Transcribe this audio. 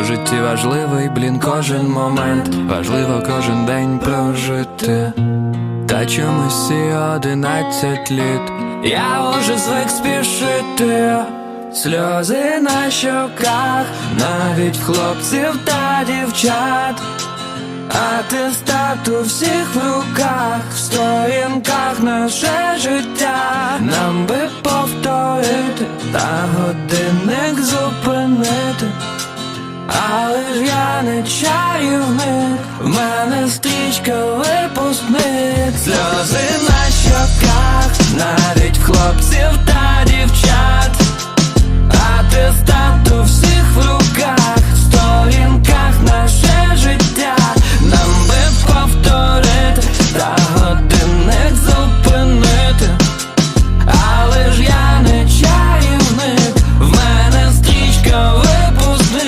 У житті важливий, блін, кожен момент, важливо кожен день прожити. Та чомусь всі одинадцять літ. Я уже звик спішити. Сльози на щоках, навіть хлопців та дівчат. Атестат у всіх в руках, в сторінках наше життя. Нам би повторити та годинник зупинити але ж я не чарівник, в мене стрічка випускник